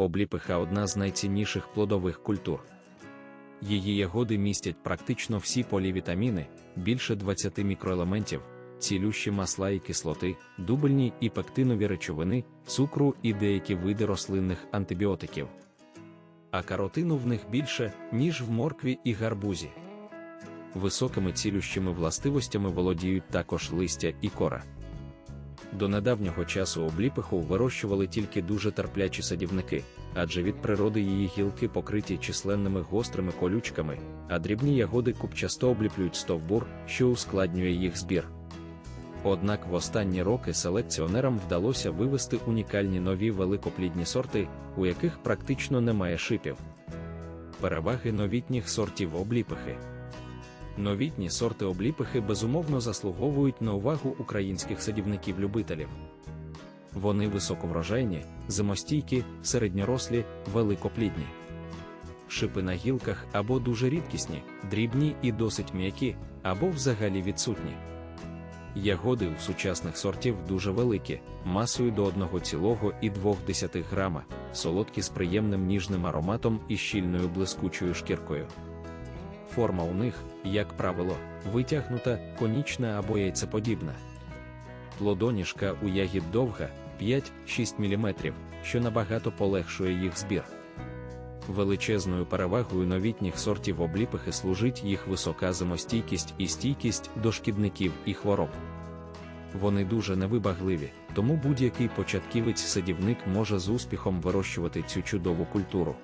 Обліпиха одна з найцінніших плодових культур. Її ягоди містять практично всі полівітаміни, більше 20 мікроелементів, цілющі масла і кислоти, дубельні і пектинові речовини, цукру і деякі види рослинних антибіотиків. А каротину в них більше, ніж в моркві і гарбузі. Високими цілющими властивостями володіють також листя і кора. До недавнього часу обліпиху вирощували тільки дуже терплячі садівники, адже від природи її гілки покриті численними гострими колючками, а дрібні ягоди купчасто обліплюють стовбур, що ускладнює їх збір. Однак в останні роки селекціонерам вдалося вивести унікальні нові великоплідні сорти, у яких практично немає шипів. Переваги новітніх сортів обліпихи. Новітні сорти обліпихи безумовно заслуговують на увагу українських садівників-любителів. Вони високоврожайні, зимостійкі, середньорослі, великоплідні. Шипи на гілках або дуже рідкісні, дрібні і досить м'які, або взагалі відсутні. Ягоди у сучасних сортів дуже великі, масою до 1,2 грама, солодкі з приємним ніжним ароматом і щільною блискучою шкіркою. Форма у них, як правило, витягнута, конічна або яйцеподібна. Плодоніжка у ягід довга 5-6 мм, що набагато полегшує їх збір. Величезною перевагою новітніх сортів обліпихи служить їх висока зимостійкість і стійкість до шкідників і хвороб. Вони дуже невибагливі, тому будь-який початківець-садівник може з успіхом вирощувати цю чудову культуру.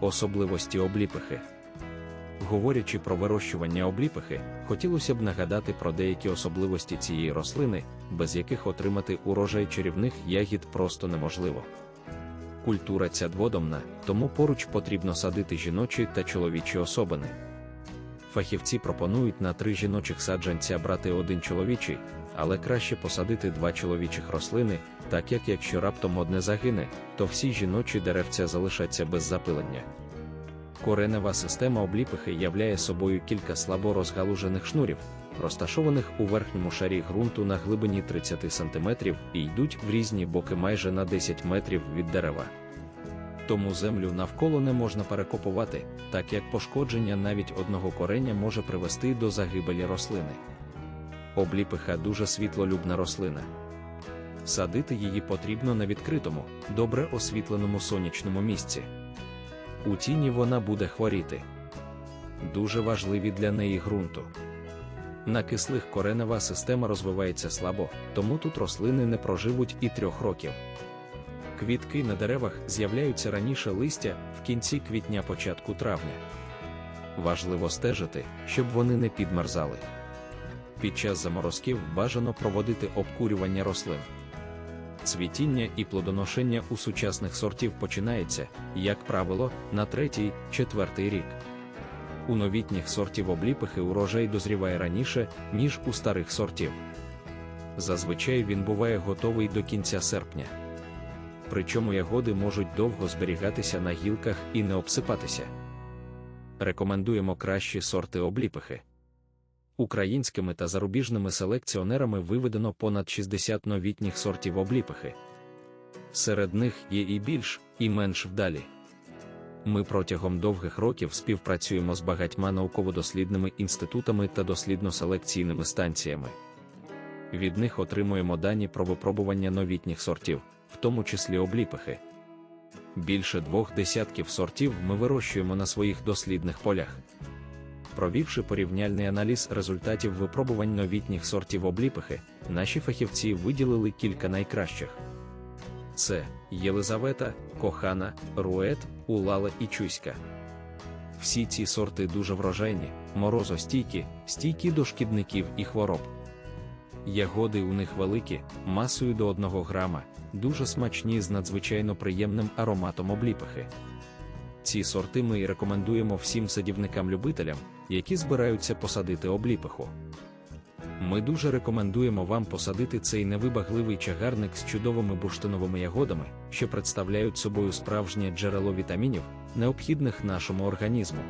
Особливості обліпихи. Говорячи про вирощування обліпихи, хотілося б нагадати про деякі особливості цієї рослини, без яких отримати урожай чарівних ягід просто неможливо. Культура ця дводомна, тому поруч потрібно садити жіночі та чоловічі особини. Фахівці пропонують на три жіночих саджанця брати один чоловічий, але краще посадити два чоловічих рослини, так як якщо раптом одне загине, то всі жіночі деревця залишаться без запилення. Коренева система обліпихи являє собою кілька слабо розгалужених шнурів, розташованих у верхньому шарі ґрунту на глибині 30 см і йдуть в різні боки майже на 10 метрів від дерева. Тому землю навколо не можна перекопувати, так як пошкодження навіть одного кореня може привести до загибелі рослини. Обліпиха дуже світлолюбна рослина. Садити її потрібно на відкритому, добре освітленому сонячному місці. У тіні вона буде хворіти. Дуже важливі для неї ґрунту. На кислих коренева система розвивається слабо, тому тут рослини не проживуть і трьох років. Квітки на деревах з'являються раніше листя в кінці квітня-початку травня. Важливо стежити, щоб вони не підмерзали. Під час заморозків бажано проводити обкурювання рослин. Цвітіння і плодоношення у сучасних сортів починається, як правило, на третій-четвертий рік. У новітніх сортів обліпихи урожай дозріває раніше, ніж у старих сортів. Зазвичай він буває готовий до кінця серпня. Причому ягоди можуть довго зберігатися на гілках і не обсипатися. Рекомендуємо кращі сорти обліпихи. Українськими та зарубіжними селекціонерами виведено понад 60 новітніх сортів обліпихи. Серед них є і більш, і менш вдалі. Ми протягом довгих років співпрацюємо з багатьма науково-дослідними інститутами та дослідно-селекційними станціями. Від них отримуємо дані про випробування новітніх сортів, в тому числі обліпихи. Більше двох десятків сортів ми вирощуємо на своїх дослідних полях. Провівши порівняльний аналіз результатів випробувань новітніх сортів обліпихи, наші фахівці виділили кілька найкращих. Це Єлизавета, Кохана, Рует, Улала і Чуська. Всі ці сорти дуже врожайні, морозостійкі, стійкі до шкідників і хвороб. Ягоди у них великі, масою до 1 грама, дуже смачні з надзвичайно приємним ароматом обліпихи. Ці сорти ми рекомендуємо всім садівникам-любителям, які збираються посадити обліпиху. Ми дуже рекомендуємо вам посадити цей невибагливий чагарник з чудовими бурштиновими ягодами, що представляють собою справжнє джерело вітамінів, необхідних нашому організму.